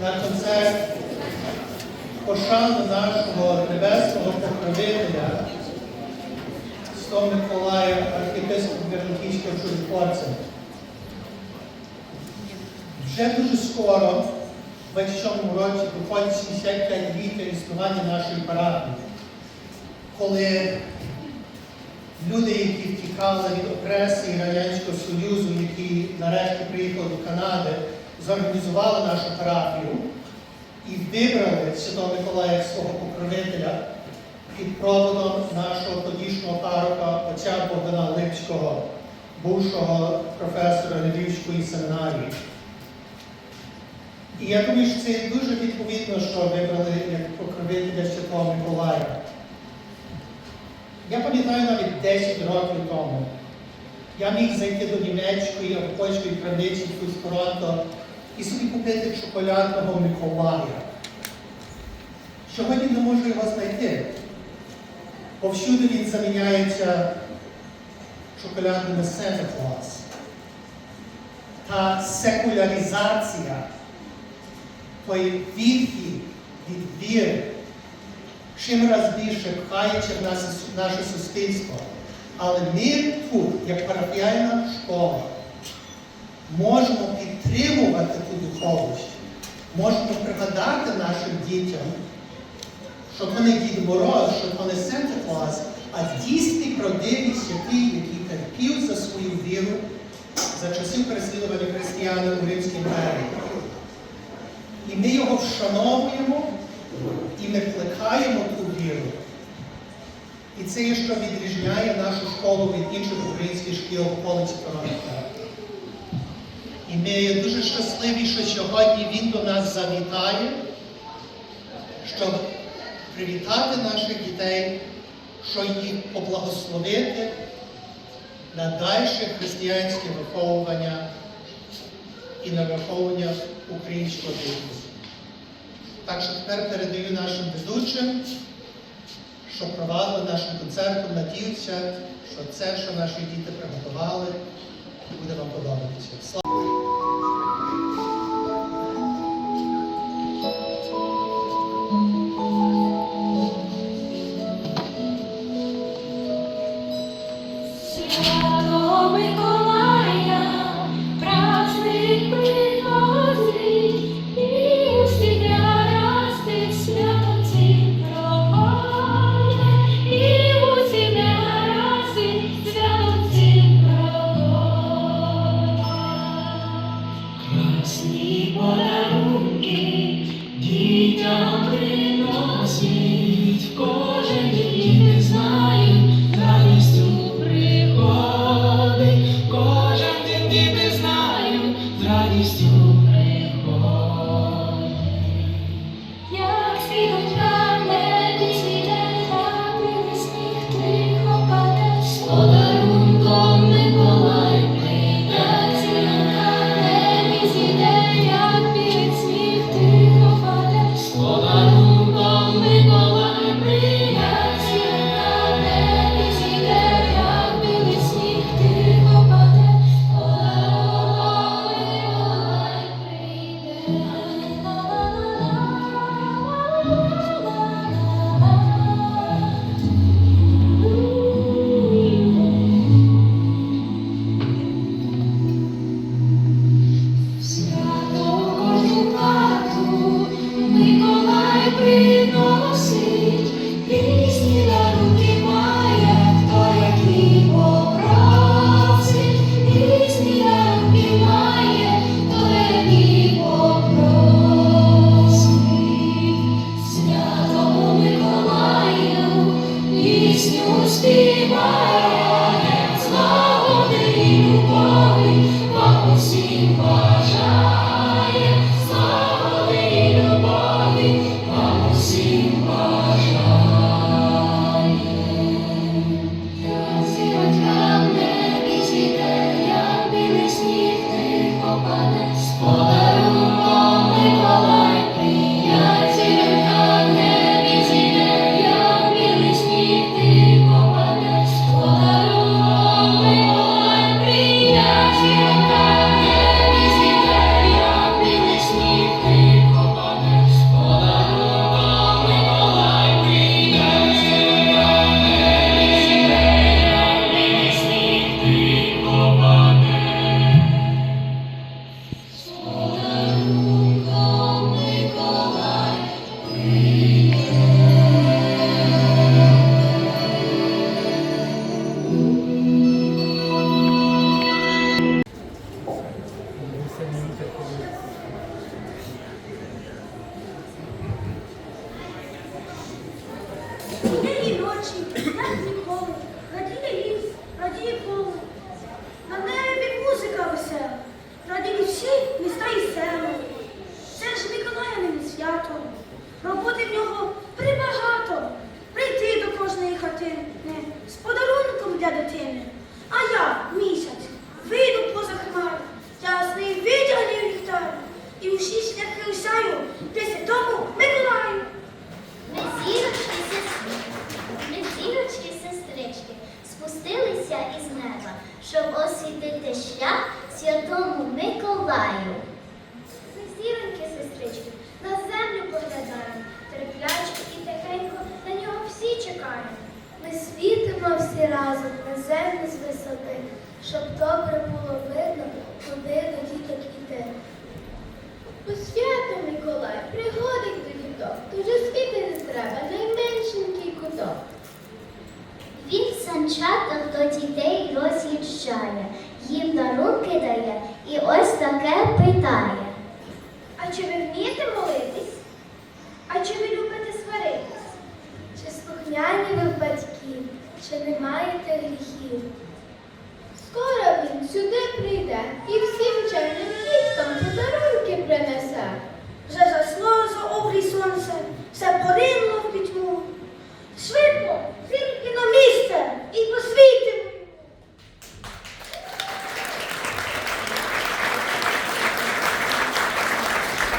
на концерт пошану нашого небесного покровителя Святого Миколая, архіпископа Верніківського чудотворця. Вже дуже скоро, в 27 році, проходить 75 ліття існування нашої парафії, коли люди, які втікали від опресії Радянського Союзу, які нарешті приїхали до Канади, зорганізували нашу парафію і вибрали Святого Миколая свого покровителя під проводом нашого тодішнього парока отця Богдана Липського, бувшого професора Львівської семінарії. І я думаю, що це дуже відповідно, що вибрали як покровителя Святого Миколая. Я пам'ятаю навіть 10 років тому. Я міг зайти до німецької або польської крамниці в Торонто і собі купити шоколадного Миколая. Сьогодні не можу його знайти. Повсюди він заміняється шоколадними Santa Claus. Та секуляризація тої відхід від віри чим раз більше пхаючи в наше суспільство. Але ми тут, як парафіальна школа, можемо підтримувати ту духовність, можемо пригадати нашим дітям, що то не Дід Мороз, що то не Санта Клаус, а дійсний правдивий святий, який терпів за свою віру за часів переслідування християн у Римській імперії. І ми його вшановуємо. І ми плекаємо ту віру. І це є, що відрізняє нашу школу від інших українських шкіл Торонто. І ми дуже щасливі, що сьогодні він до нас завітає, щоб привітати наших дітей, що їх поблагословити на дальше християнське виховування і на виховування українського духу. Так що тепер передаю нашим ведучим, що провадили нашим концертом, надіюся, що це, що наші діти приготували, буде вам подобатися. Thank you. Приносить, кожен настав місяць, вийду поза хмару, ясний витягнів ліхтар, і усі шляхи усяю де святому Миколаю. Ми зірочки сестри, ми зірочки сестрички, спустилися із неба, щоб освітити шлях святому Миколаю. Разом на землю з висоти, щоб добре було видно, куди до діток іти. У свято Миколай приходить до діток, дуже світи не треба, найменшенький куток. Він санчатах до дітей роз'їжджає, їм дарунки дає і ось таке питає. А чи ви вмієте молитись? що не маєте гріхів. Скоро він сюди прийде і всім чемним літом подарунки принесе. Вже засло за обрій сонце, все поринуло в пітьму. Швидко